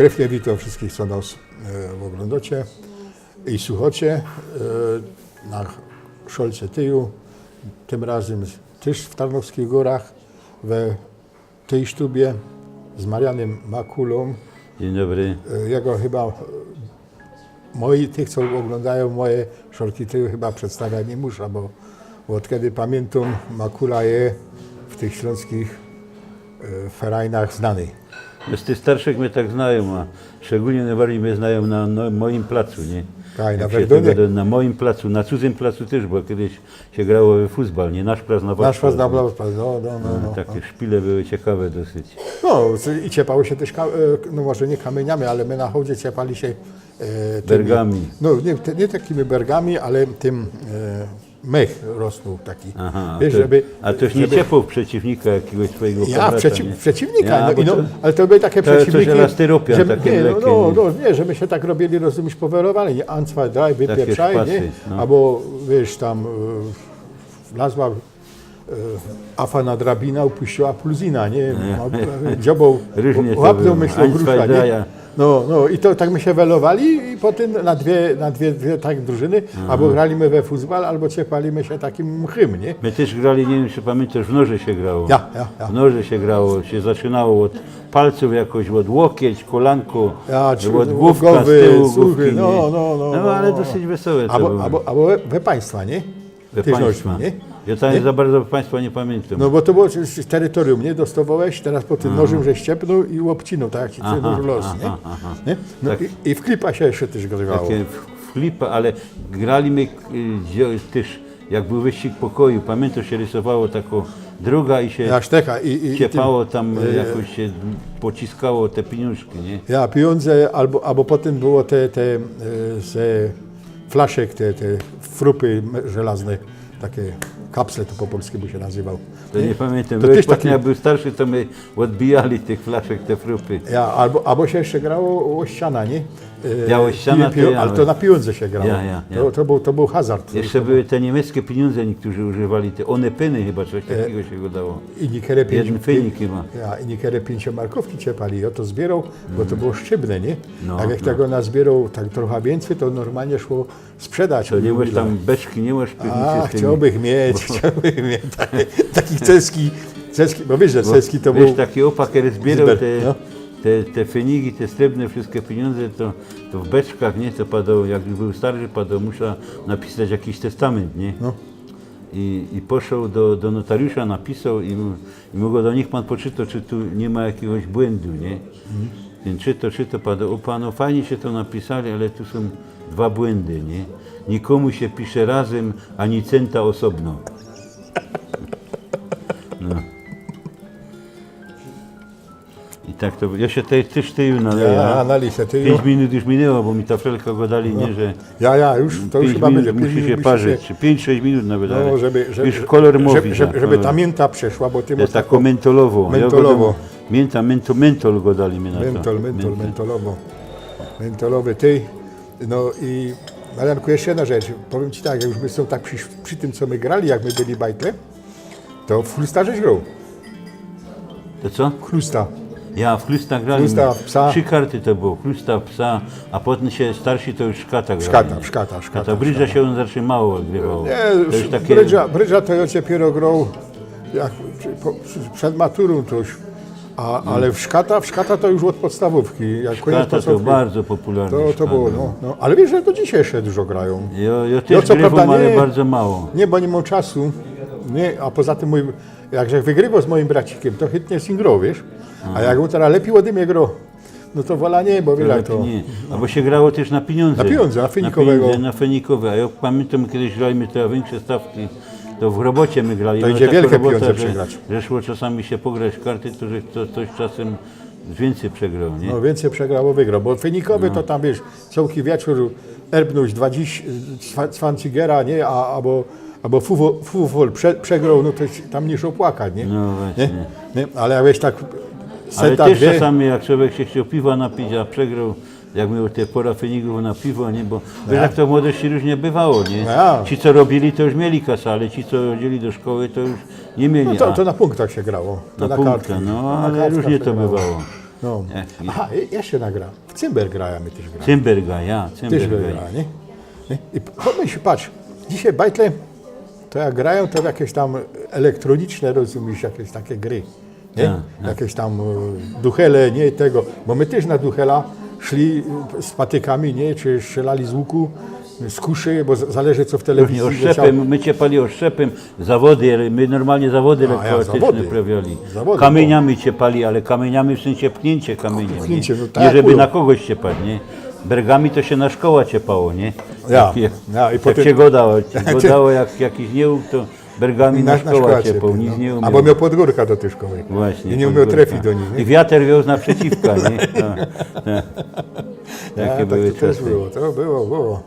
Krewnie witam wszystkich, co nas e, oglądacie i słuchacie e, na Szolce Tyju. Tym razem też w Tarnowskich Górach, we tej sztubie z Marianem Makulą. Dzień dobry. E, Jego chyba, moi, tych co oglądają moje Szolki Tyju chyba przedstawiać nie muszę, bo, bo od kiedy pamiętam Makula je w tych śląskich ferajnach znany. Z tych starszych mnie tak znają, a szczególnie najbardziej mnie znają na no, moim placu, nie? Tak, na Jak się Werdonie. tego do- Na moim placu, na cudzym placu też, bo kiedyś się grało we futbal, nie nasz plac na Nasz Warszawę. was na no, no, no, no. Takie szpile były ciekawe dosyć. No i ciepało się też, ka- e, no może nie kamieniami, ale my na hołdzie ciepali się e, tymi- Bergami. No nie, te, nie takimi bergami, ale tym e, mech rosnął taki. Aha, Wiesz, to, żeby, a toś nie żeby- ciepło przeciwnika jakiegoś twojego Ja, nie? przeciwnika, Ja, no, no, to- ale to były takie to przeciwniki, elastyropian że, takie nie, no, lekkie, no, no, nie, że my się tak robili, rozumiesz, powerowali, nie, Ancwa, daj, wypieprzaj, szpasy, nie, no. albo, wiesz, tam e, wlazła e, afa na drabina, upuściła pulzina, nie, dziobą, Różnie to łapnął, Ancwa grusza, nie. No, no i to tak my się welowali i potem na dwie, na dwie, dwie tak drużyny, albo graliśmy we futbal, albo ciepaliśmy się takim mchym, nie? My też grali, nie wiem czy pamiętasz, w noże się grało. Ja, ja, ja. W noże się grało, się zaczynało od palców jakoś, od łokieć, kolanko, Ja, czy- od główka z głowy, tyłu, słuchy, główki, no, nie? no, no, no, no, ale no. dosyć wesołe to było. albo, albo we, we państwa, nie? We Tych państwa. nie? Ja tam za bardzo państwa nie pamiętam. No bo to było z- z terytorium, nie? Dostawałeś, teraz po tym nożem, że ściepnął i łopciną, tak ci Aha, los, nie? aha, aha. nie? No Tak. i, I w klipa się jeszcze też grywało. Takie w- flipa, ale graliśmy y, też, jak był wyścig pokoju, pamiętasz, się rysowało taką druga i się Ja szteka i, i, ciepało tam, jakoś się pociskało te pieniążki, nie? Ja pieniądze, albo, albo potem było te, te e, ze flaszek, te, te frupy żelazne, takie kapsle to po polskiemu się nazywał. To nie pamiętam, To też taki- jak był starszy, to my odbijali tych flaszek, te frupy. Ja, albo, albo się jeszcze grało o ściana, nie? E, Ja o ściana pił- to ja, Ale to na pieniądze się grało. Ja, ja, ja. To, to, był, to był hazard. Jeszcze były te niemieckie pieniądze, niektórzy używali, te onepyny chyba, coś takiego się go dało. I niekiedy pięć, Jeden chyba. Ja, i pięciomarkówki ciepali. Ja to zbierał, bo to było sztywne, nie? No, tak jak no. tego nazbierał tak trochę więcej, to normalnie szło sprzedać. To nie masz tam beczki, nie masz piwnicy A, chciałbym mieć, chciałbym mieć taki, taki ceski, ceski, bo wiesz, że ceski to Wiesz, był... taki opak, który zbierał Zber- te, no. te, te fenigi, te srebrne wszystkie pieniądze, to, to w beczkach, nie, to padał, jak był starszy, padał, musiał napisać jakiś testament, nie? No. I, I poszedł do, do notariusza, napisał i, mu- i mógł do nich pan poczytał, czy tu nie ma jakiegoś błędu, nie? Więc czyto, czyto, padał, o panu fajnie się to napisali, ale tu są dwa błędy, nie? Nikomu się pisze razem, ani centa osobno. No. I tak to Ja się tej, też tyju naleję. Ja na listę, ty Pięć minut już minęło, bo mi ta felka go dali, nie, że ja, ja, już, to już pięć chyba minut będzie. musi się parzyć, czy pięć, sześć minut nawet, ale No, żeby, żeby, już kolor mówi. żeby, żeby, tak, żeby kolor. ta mięta przeszła, bo ty To masz jest taką mentolową. Ja go mentolową. dam- Mięta, mento, mentol go dali mi na to. Mentol, mentol, Mentol. mentolowo. Mentolowy ty. No i Marianku, jeszcze jedna rzecz. Powiem Ci tak, jak już my są tak przy, przy tym, co my grali, jak my byli bajtle, to w chlusta żeś grał. To co? Chlusta. Ja w chlusta grali. Chlusta, psa. Trzy karty to było. Chlusta, psa, a potem się starsi to już szkata grali. Szkata, szkata, szkata. Ta brydża się on zawsze mało odgrywało. Nie, to już takie... brydża, brydża to ja dopiero grał jak, po, przed maturą to już. A, ale w szkata, w szkata to już od podstawówki. Jak koniec Szkata to podstawówki. bardzo popularne. To, to było, no, no. Ale wiesz, że to dzisiaj jeszcze dużo grają. Ja, ja też No, co grywam, prawda ale nie- bardzo mało. Nie, bo nie mam czasu. Nie, a poza tym mój, jakże wygrywał z moim bracikiem, to chytnie singrał, wiesz? A jak on teraz lepiej ode mnie grał, no to wola nie, bo wiele to... Nie. Albo się grało też na pieniądze. Na pieniądze, na fenikowego. Na, pieniądze, na fenikowe. A ja pamiętam kiedyś graliśmy te większe stawki. To w robocie my grali. To No idzie taka wielkie robota, pieniądze że- przegrać. Że szło czasami się pograć w karty, to że kto, ktoś czasem więcej przegrał, nie? No więcej przegrało, wygrał, bo fenikowy to tam, wiesz, całki wieczór erbnąć 20 cwancigera, nie, a, albo, albo fufol prze, przegrał, no to tam nie szło płakać, nie? No właśnie. nie? nie? Ale jak wiesz, tak Ale seta też dwie, czasami jak człowiek się chciał piwa napić, a przegrał, jak miał te pora feników na piwo, nie? Bo wiesz, jak to w młodości różnie bywało, nie? Ja. Ci, co robili, to już mieli kasę, ale ci, co chodzili do szkoły, to już nie mieli. no to, to na punktach się grało. To Na no Na ale kartkach różnie to grało. bywało. No. Jak- Aha, i jeszcze nagra. W Cymber grają my też gra. Cymberga, ja, Cymberga. gra, nie? nie? I pomyśl, patrz, dzisiaj bajtle, to jak grają, to jakieś tam elektroniczne, rozumiesz, jakieś takie gry. Nie? Tak, Jakieś tam e, duchele, nie tego. Bo my też na duchela szli e, z patykami, nie? Czy strzelali z łuku, z kuszy, bo z- zależy co w telewizji. Różnie leciało. oszczepem, my ciepali oszczepem, zawody, my normalnie zawody No, ja lekkoatletyczne zawody. Kamieniami ciepali, ale kamieniami w sensie pchnięcie kamieniem. Nie, no tak nie jak żeby na kogoś ciepać, nie? Bergami to się na szkoła ciepało, nie? Ja, Jak, jak, ja, i jak potem- się godało, godało jak jakiś nieuk, to bergami na, szkoła ciepał, nic nie umiał. Albo miał podgórka do tej szkoły. Właśnie. I nie umiał górka. trafić do nich. I Nie? wiatr wiózł naprzeciwka, nie? Tak, tak. Takie tak były to czasy. było, to było, było.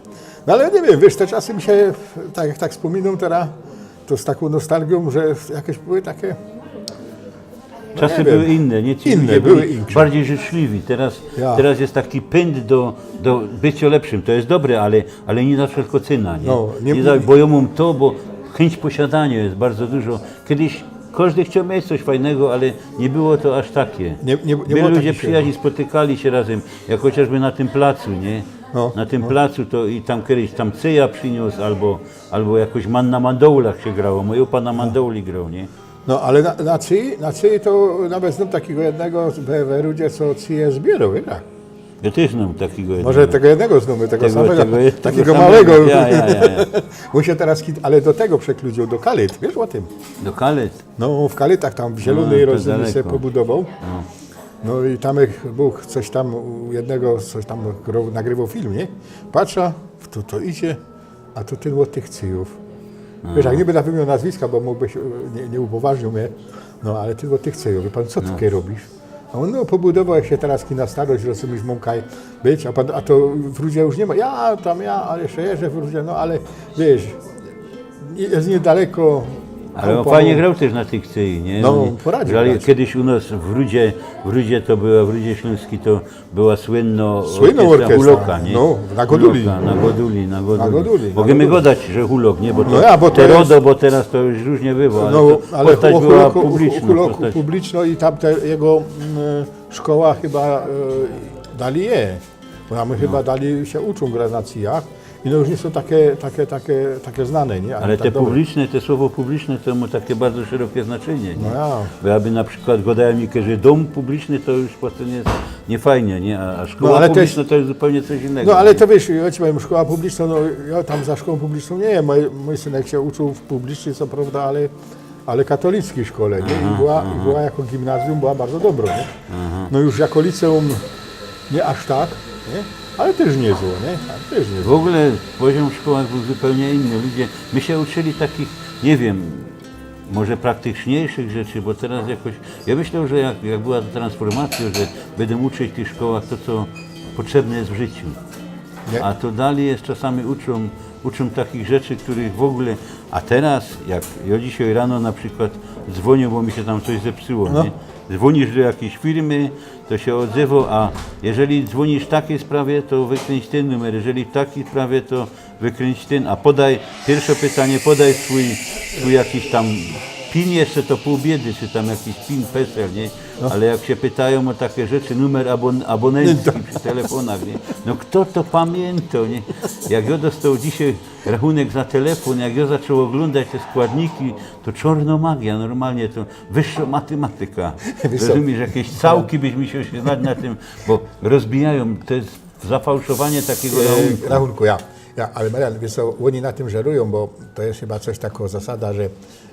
No ale nie wiem, wiesz, te czasy mi się, tak jak tak wspominam teraz, to z taką nostalgią, że jakieś były takie... Czasy nie były inne, nie? Ci Inne, były inne. bardziej życzliwi. Teraz, Ja. teraz jest taki pęd do, do bycia lepszym. To jest dobre, ale, ale nie za wszelką cenę. Nie, No, nie- nie, za, bo ja mam to, bo chęć posiadania jest bardzo dużo. Kiedyś każdy chciał mieć coś fajnego, ale nie było to aż takie. Nie- nie- nie Byli ludzie przyjaźni, spotykali się razem, jak chociażby na tym placu, nie? No, na tym placu to i tam kiedyś tam cyja przyniósł, albo, albo jakoś man na mandołach się grało. Mój opa na mandouli grał, nie? No ale na, na CI, na CI to nawet znam takiego jednego w, Rudzie, co CI zbierał, wiesz? Ja też znam takiego Może jednego. tego jednego znamy, tego, Tego- samego, tego- tego takiego samego. małego. Ja, ja, ja, ja. Mu się teraz, kit- ale do tego przekludził, do Kalit, wiesz o tym? Do kalet. No w Kalitach tam w Zielonej No, sobie pobudował. No i tam Bóg coś tam u jednego coś tam nagrywał film, nie? Patrza, w to to idzie, a to ten od tych cyjów. Wiesz, jak nie będę wymieniał nazwiska, bo mógłbyś, e, nie, nie upoważnił mnie, no ale ty od tych cyjów, wie pan, co tutaj robisz? A on no, pobudował jak się teraz na starość, rozumiesz, mąkaj być, a, pan, a to w Rudzie już nie ma, ja tam ja, ale jeszcze jeżdżę w Rudzie, no ale wiesz, jest niedaleko. Ale on fajnie grał też na tych cyi, nie? No, poradził grali- grać. Kiedyś u nas w Rudzie, w Rudzie to była, w Rudzie Śląskiej to była słynno Słynna orkiestra, Huloka, nie? no, na Goduli. Huloka, na Goduli, na Goduli. Goduli, na Możemy Goduli. godać, że Hulok, nie? Bo to, No ja, bo to te jest- RODO, bo teraz to już różnie bywa, ale, No, to ale postać o była Huloku- publiczna. Huloku postać. publiczno i tam te, jego mm, szkoła chyba e, dali je. Bo tam chyba No. dali się uczą grać na cijach i no już nie są takie, takie, takie, takie znane, nie? Ale tak te dobre. publiczne, te słowo publiczne to ma takie bardzo szerokie znaczenie. Nie? No ja. Bo aby na przykład gadają mi, że dom publiczny to już potem jest niefajnie, nie? A, a szkoła No, ale też- publiczna to jest zupełnie coś innego. No ale nie? to wiesz, ja ci powiem, szkoła publiczna, no ja tam za szkołą publiczną nie wiem, mój, mój synek się uczył w publicznej, co prawda, ale, ale katolickiej szkole, nie? I była, i była jako gimnazjum, była bardzo dobra, nie? No już jako liceum nie aż tak, nie? Ale też nie zło, nie? Też nie W zło. ogóle poziom w szkołach był zupełnie inny. Ludzie, my się uczyli takich, nie wiem, może praktyczniejszych rzeczy, bo teraz jakoś, ja myślę, że jak, jak była transformacja, że będę uczyć w tych szkołach to, co potrzebne jest w życiu. Nie. A to dalej jest czasami uczą, uczą takich rzeczy, których w ogóle, a teraz, jak ja dzisiaj rano na przykład dzwonię, bo mi się tam coś zepsuło, No. nie? Dzwonisz do jakiejś firmy, to się odzywa, a jeżeli dzwonisz w takiej sprawie, to wykręć ten numer, jeżeli w takiej sprawie, to wykręć ten, a podaj, pierwsze pytanie, podaj swój, swój jakiś tam PIN jeszcze to pół biedy, czy tam jakiś PIN PESEL, nie? Ale jak się pytają o takie rzeczy, numer abon, abonencki przy telefonach, nie? No kto to pamiętał, nie? Jak ja dostał dzisiaj rachunek za telefon, jak ja zaczął oglądać te składniki, to czarno magia, normalnie to wyższa matematyka. Rozumiesz, jakieś całki byś musiał się znać na tym, bo rozbijają, to jest zafałszowanie takiego rachunku. E, rachunku, ja. ja. Ale Marian, wiesz co, oni na tym żerują, bo to jest chyba coś takiego zasada, że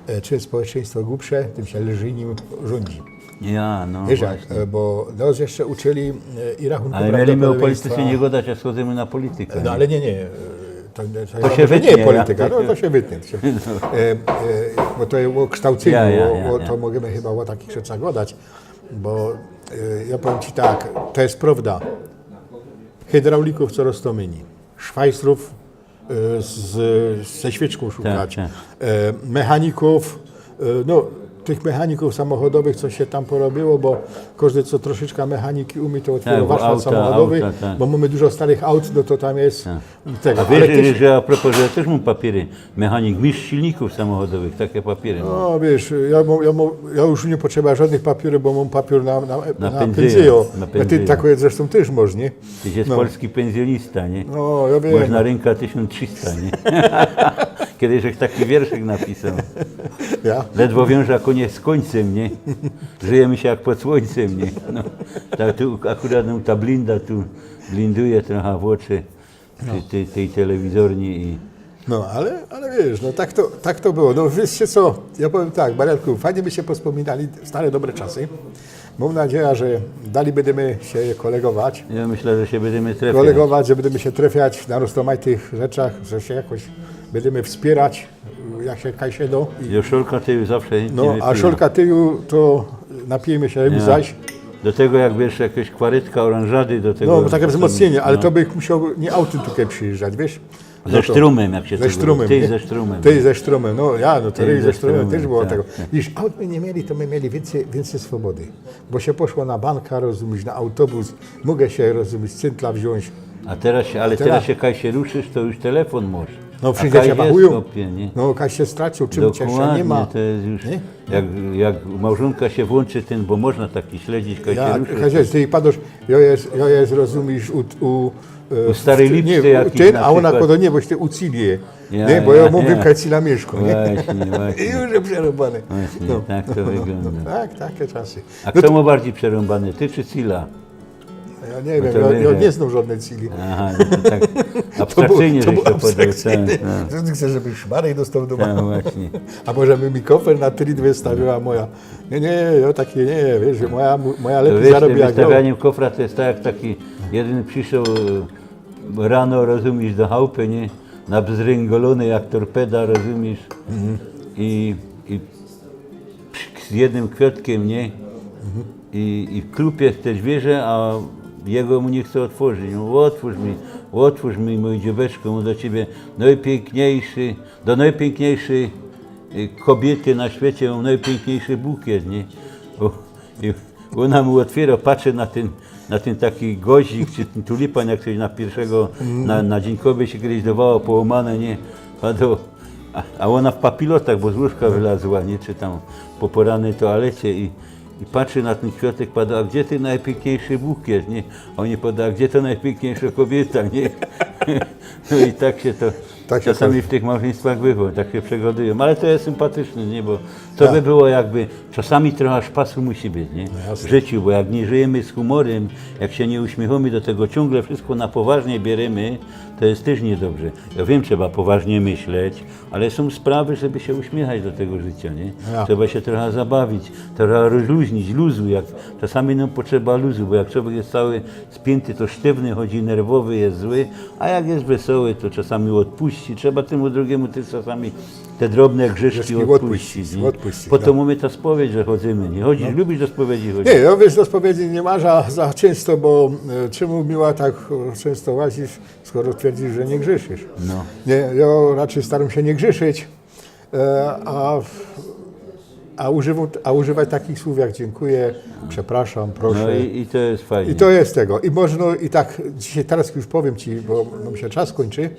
e, czym społeczeństwo głupsze, tym się lżej nim rządzi. Ja, no Wiesz jak, właśnie. bo nas jeszcze uczyli e, i rachunku Ale mieli my o polityce nie gadać, a schodzimy na politykę. No ale nie, nie. e, To, to, To się wytnie, nie polityka, ja. no to się wytnie. To się, e, e, bo to jest o kształceniu, Ja, ja, ja, o, to możemy chyba o takich rzeczach gadać, bo e, ja powiem Ci tak, to jest prawda. Hydraulików coraz to mniej, szwajstrów e, z, ze świeczką szukać, tak. e, mechaników, no tych mechaników samochodowych, co się tam porobiło, bo każdy, co troszeczkę mechaniki umie, to otwiera Tak, warsztat auta, samochodowy, auta, tak. bo mamy dużo starych aut, no to tam jest tego. A wiesz, Ale też, że a propos, że ja też mam papiery, mechanik, mistrz silników samochodowych, takie papiery mam. no wiesz, ja, ja, ja już nie potrzeba żadnych papierów, bo mam papier na, na, na, pędzyjo, pędzyjo. na A ty pędzyjo. tak zresztą też możesz, nie? Tyś jest polski pensjonista, nie? No, ja wiem. Można rynka 1300, nie? Kiedyś taki wierszyk napisał. Ja? Ledwo wiąże konie z końcem, nie? Żyjemy się jak pod słońcem, nie? No, tak, tu akurat no, ta blinda tu blinduje trochę w oczy tej, tej, tej telewizorni i No, ale, ale wiesz, no tak to, tak to było. No wiecie co, ja powiem tak, Marianku, fajnie by się pospominali stare, dobre czasy. Mam nadzieję, że dalej będziemy się kolegować. ja myślę, że się będziemy trafiać. Kolegować, że będziemy się trafiać na rozmaitych rzeczach, że się jakoś będziemy wspierać, jak się kaj się do. I, Joszolka to już zawsze nie no, a szolka tyju, to napijemy się jak Nie. zaś. Do tego jak wiesz, jakieś kwarytka oranżady do tego. No, takie wzmocnienie, ale no. to bych musiał nie autem tutaj przyjeżdżać, wiesz? Ze No to- sztrumem, jak się Ze to sztrumem. Ty nie? ze sztrumem. Ty ze sztrumem, no ja, no to Ty ty ze ze sztrumem, też było tak, tego. tak. Widzisz, aut my nie mieli, to my mieli więcej, więcej swobody. Bo się poszło na banka, rozumiesz, na autobus, mogę się, rozumiesz, cyntla wziąć. A teraz, się- ale Teraz- teraz się kaj się ruszysz, to już telefon możesz. No kaj się jest wachują. No, kaś się stracił, czym cię jeszcze nie ma. to jest już, Nie? jak, jak małżonka się włączy ten, bo można taki śledzić, się Ja, ruszy. Kasia, ty padosz, ja jest, ja jest, rozumiesz, u, u, e, U starej Lipsy nie, jakiś ten, a ona przykład. kodo nie, boś ty u Cilie, Ja, nie, bo ja, ja, mówię, ja. Kacila mieszko, nie? Właśnie, I właśnie. już jest przerobane. Właśnie, No. tak to wygląda. Tak, takie czasy. A No kto ma bardziej przerąbany, ty czy Cila? Ja nie wiem, to ja, ja nie znam żadnej Cili. Aha, no to tak abstrakcyjnie to podał. abstrakcyjne. Tak, no. Że Ty chcesz, żebyś szmarek dostał do tak, domu. właśnie. A może by mi kofer na trit wystawiła moja. Nie, nie, ja takie nie, wiesz, moja, moja To lepiej wiesz, ja. wystawianiem kofra to jest tak jak taki jeden przyszedł e, rano, rozumiesz, do chałupy, nie? Nabzryngolony jak torpeda, rozumiesz? I, i psz- z jednym kwiatkiem, nie? I, i klupie w te zwierzę, a jego mu nie chce otworzyć. No, otwórz mi, otwórz mi, mój dzieweczko, mu do ciebie najpiękniejszy, do najpiękniejszej y, kobiety na świecie mam najpiękniejszy bukiet, nie? O, I ona mu otwiera, patrzy na ten, na ten taki gozik, czy ten tulipan, jak coś na pierwszego, na, na dziękowie się kiedyś dawało połamane, nie? A, do, a, a ona w papilotach, bo z łóżka wylazła, nie? Czy tam po porannej toalecie i, i patrzy na ten kwiatek, pada, a gdzie ty najpiękniejszy bukiet, nie? A oni pada, a gdzie to najpiękniejsza kobieta, nie? No i tak się to Tak się czasami w tych małżeństwach bywa, tak się przegadują. Ale to jest sympatyczne, nie? Bo to Tak. by było jakby, czasami trochę szpasu musi być, nie? No jasne. W życiu, bo jak nie żyjemy z humorem, jak się nie uśmiechamy do tego, ciągle wszystko na poważnie bierzemy, to jest też niedobrze. Ja wiem, trzeba poważnie myśleć, ale są sprawy, żeby się uśmiechać do tego życia, nie? Ja. Trzeba się trochę zabawić, trochę rozluźnić, luzu, jak czasami nam potrzeba luzu, bo jak człowiek jest cały spięty, to sztywny, chodzi nerwowy, jest zły, a jak jest wesoły, to czasami odpuści. Trzeba temu drugiemu też czasami te drobne grzeszki Grzeszki odpuścić. odpuścić, nie? odpuścić, po to no. mamy ta spowiedź, że chodzimy. Nie chodzisz, lubisz do spowiedzi chodzić? Nie, ja wiesz, do spowiedzi nie ma za, często, bo e, czemu miła tak e, często łazisz, skoro twierdzisz, że nie grzeszysz? No. Nie, ja raczej staram się nie grzeszyć, e, a, a, używam, a używać takich słów jak dziękuję, przepraszam, proszę. No i, i to jest fajnie. I to jest tego. I można i tak, dzisiaj teraz już powiem Ci, bo nam się czas kończy,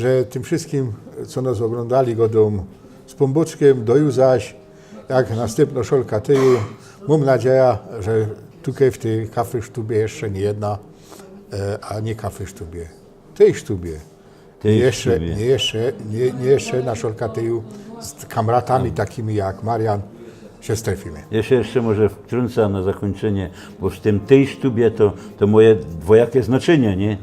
że tym wszystkim, co nas oglądali, godą z pomboczkiem, do zaś, jak następna szolka tyju, mam nadzieję, że tutaj w tej kawy sztubie jeszcze nie jedna, e, a nie kawy sztubie, tej sztubie. Tej nie jeszcze, nie jeszcze, nie, nie jeszcze na szolka tyju z kamratami takimi jak Marian się strefimy. Ja się jeszcze może wtrącam na zakończenie, bo w tym tej sztubie to, to moje dwojakie znaczenie, nie?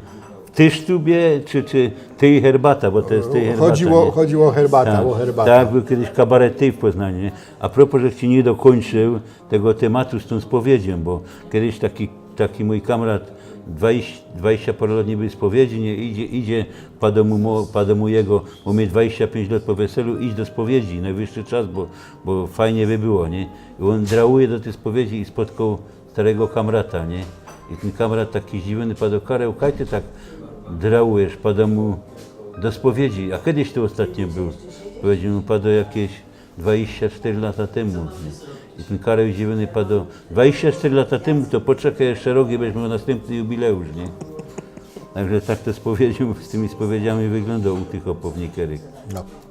Tej sztubie czy, czy tej herbata, bo to jest tej herbata. Chodziło, nie? chodziło o herbatę, Tak, o herbatę. tak, był kiedyś kabaret tej w Poznaniu. Nie? A propos, że ci nie dokończył tego tematu z tą spowiedzią, bo kiedyś taki, taki mój kamrat 20, 20 parę lat nie był spowiedzi, nie idzie, idzie pa domu, mo- pa domu jego, bo mnie 25 lat po weselu, idź do spowiedzi, najwyższy czas, bo, bo fajnie by było, nie? I on drałuje do tej spowiedzi i spotkał starego kamrata, nie? I ten kamrat taki zdziwiony padł karę, kaj ty tak drałujesz, pada mu do spowiedzi. A kiedyś to ostatnio był? Powiedział mu, padło jakieś 24 lata temu. I ten Karol Ziewiony padł 24 lata temu, to poczekaj jeszcze rok i będziemy następny jubileusz, nie? Także tak to spowiedział, z tymi spowiedziami wyglądał u tych opowniekerek. No.